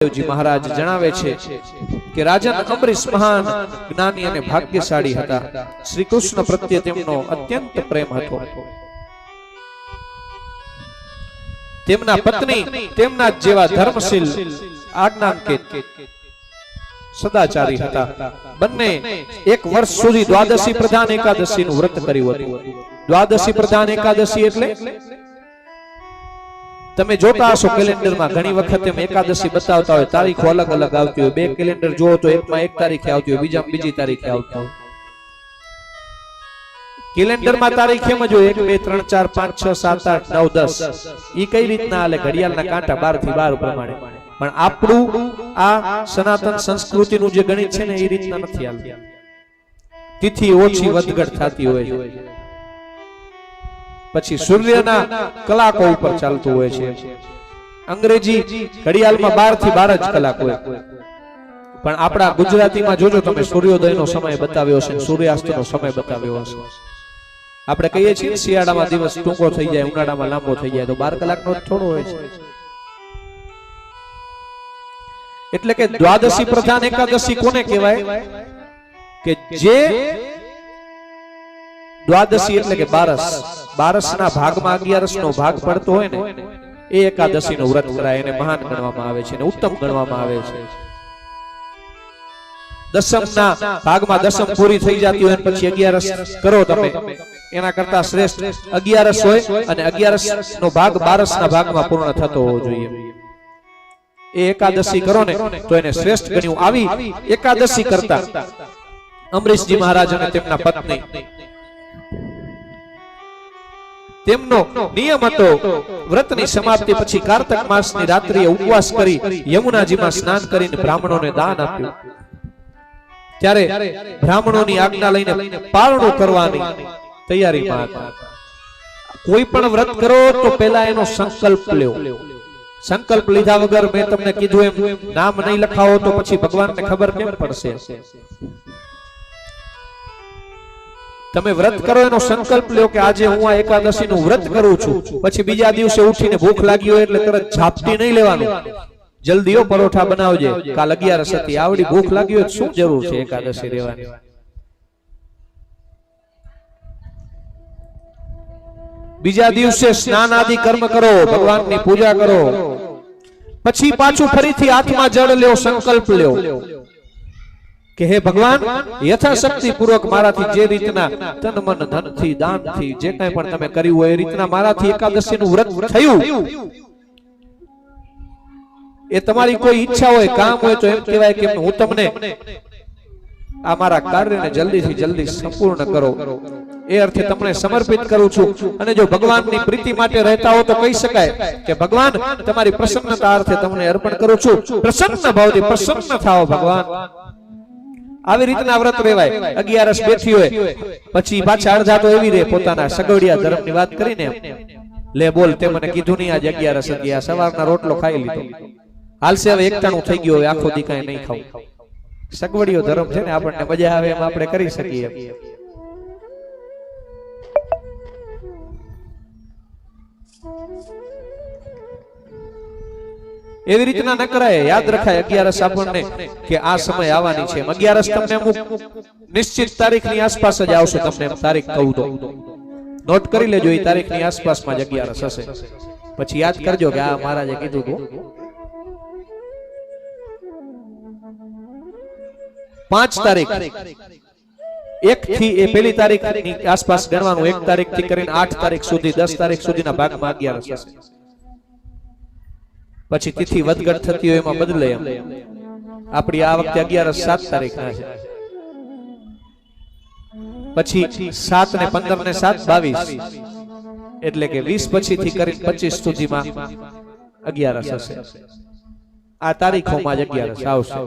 દેવજી મહારાજ જણાવે છે કે રાજન અમરીશ મહાન, જ્ઞાની અને ભાગ્યશાળી હતા. શ્રી કૃષ્ણ પ્રત્યે તેમનો અત્યંત પ્રેમ હતો. તેમના પત્ની, તેમના જેવા ધર્મશીલ, આજ્ઞાંકિત સદાચારી હતા. બંને એક વર્ષ સુધી દ્વાદશી પ્રધાન એકાદશી નું વ્રત કર્યું હતું. દ્વાદશી પ્રધાન એકાદશી એટલે? તમે જોતા હશો કેલેન્ડરમાં ઘણી વખત એકાદશી બતાવતા હોય, તારીખો અલગ અલગ આવતી હોય, બે કેલેન્ડર જોવો તો એકમાં એક તારીખે આવતી હોય, બીજામાં બીજી તારીખે આવતી હોય. પાંચ, છ, સાત, આઠ, નવ, દસ. એ કઈ રીતના હાલે? ઘડિયાળના કાંટા બારથી બાર પ્રમાણે. પણ આપણું આ સનાતન સંસ્કૃતિનું જે ગણિત છે ને, એ રીતના નથી હાલતું. તિથિ ઓછી વધઘટ થતી હોય પછી સૂર્યના કલાકો ઉપર ચાલતું હોય છે. અંગ્રેજી ઘડિયાળમાં બારથી બાર જ કલાક હોય. પણ આપણા ગુજરાતીમાં જોજો તમે, સૂર્યોદયનો સમય બતાવ્યો છે સૂર્યાસ્તનો સમય બતાવ્યો હશે. આપણે કહીએ છીએ શિયાળામાં દિવસ ટૂંકો થઈ જાય, ઉનાળામાં લાંબો થઈ જાય, તો બાર કલાકનો થોડો હોય છે. એટલે કે દ્વાદશી પ્રધાન એકાદશી કોને કહેવાય? કે જે દ્વાદશી એટલે કે બારસ. બારસના ભાગમાં અગિયારસ નો ભાગ પડતો હોય ને, એ એકાદશી નું વ્રત કરાય એને મહાન ગણવામાં આવે છે અને ઉત્તમ ગણવામાં આવે છે. દસમના ભાગમાં દસમ પૂરી થઈ જતી હોય પછી અગિયારસ કરો તમે. એના કરતા શ્રેષ્ઠ અગિયારસ હોય અને અગિયારસ નો ભાગ બારસ ના ભાગમાં પૂર્ણ થતો હોવો જોઈએ. એ એકાદશી કરો ને તો એને શ્રેષ્ઠ ગણ્યું. આવી એકાદશી કરતા અમરીશજી મહારાજ અને તેમના પત્ની તેમનો નિયમ હતો, વ્રતની સમાપ્તિ પછી કાર્તક માસની રાત્રિએ ઉપવાસ કરી યમુનાજીમાં સ્નાન કરીને બ્રાહ્મણોને દાન આપ્યું. ત્યારે બ્રાહ્મણોની આજ્ઞા લઈને પારણું કરવાની તૈયારીમાં હતા. કોઈ પણ વ્રત કરો તો પહેલા એનો સંકલ્પ લ્યો. સંકલ્પ લીધા વગર મેં તમને કીધું એમ, નામ નહીં લખાવો તો પછી ભગવાનને ખબર કેમ પડશે? તમે વ્રત કરો એનો સંકલ્પ લ્યો કે આજે હું આ એકાદશી નું વ્રત કરું છું. પછી બીજા દિવસે ઉઠીને ભૂખ લાગી હોય એટલે તરત ઝાપટી નહીં લેવાનું. જલ્દીઓ પરોઠા બનાવજે. કાલ અગિયારસ હતી, આવડી ભૂખ લાગી હોય શું જરૂર છે એકાદશી રહેવાની? બીજા દિવસે સ્નાન આદિ કર્મ કરો, ભગવાનની પૂજા કરો. પછી પાછું ફરીથી હાથમાં જળ લ્યો, સંકલ્પ લ્યો. કે હે ભગવાન યથાશક્તિ પૂર્વક મારાથી જે રીતના તન મન ધનથી દાનથી જે કઈ પણ તમે કર્યું હોય એ રીતના મારાથી એકાદશી નું વ્રત થયું. એ તમારી કોઈ ઈચ્છા હોય, કામ હોય તો એમ કહેવાય કે હું તમને આ મારા કાર્યને જલ્દીથી જલ્દી સંપૂર્ણ કરો. એ અર્થે તમને સમર્પિત કરું છું. અને જો ભગવાનની પ્રીતિ માટે રહેતા હો તો કહી શકાય કે ભગવાન, તમારી પ્રસન્નતા અર્થે તમને અર્પણ કરું છું. પ્રસન્ન ભાવથી પ્રસન્ન થાઓ ભગવાન. આવી રીતના વ્રત રહેવાય અગિયારસ બેઠી હોય. પછી પાછા અડધા તો એવી રે પોતાના સગવડિયા ધર્મની વાત કરીને. લે બોલ તે મને કીધું નહીં આજે અગિયારસ અગિયાર સવારના રોટલો ખાઈ લીધો. હાલશે હવે એકટાણું થઈ ગયું હોય. આખો દી કાંઈ નહીં ખાવું. સગવડિયો ધર્મ છે ને આપણને મજા આવે એમ આપણે કરી શકીએ. એવી રીતના ન કરાય યાદ રખાય અગિયારસ આપણને કે આ સમય આવવાની છે. અગિયારસ તમને અમુક નિશ્ચિત તારીખની આસપાસ જ આવશે તમને તારીખ કહું તો. નોટ કરી લેજો એ તારીખની આસપાસમાં જ અગિયારસ હશે. પછી યાદ કરજો કે આ મહારાજે કીધું હતું. પાંચ તારીખ. એક થી એ પેલી તારીખ આસપાસ ગણવાનું, એક તારીખથી કરીને આઠ તારીખ સુધી, દસ તારીખ સુધીના ભાગમાં અગિયારસ હશે. પછી તિથિ વધઘટ થતી હોય એમાં બદલે એમ. આપણી આ વખતે અગિયારસ સાત તારીખ ના છે. પછી સાત ને પંદર ને સાત બાવીસ. એટલે કે વીસ પછી થી કરીને પચીસ સુધીમાં અગિયારસ હશે. આ તારીખોમાં જ અગિયારસ આવશે.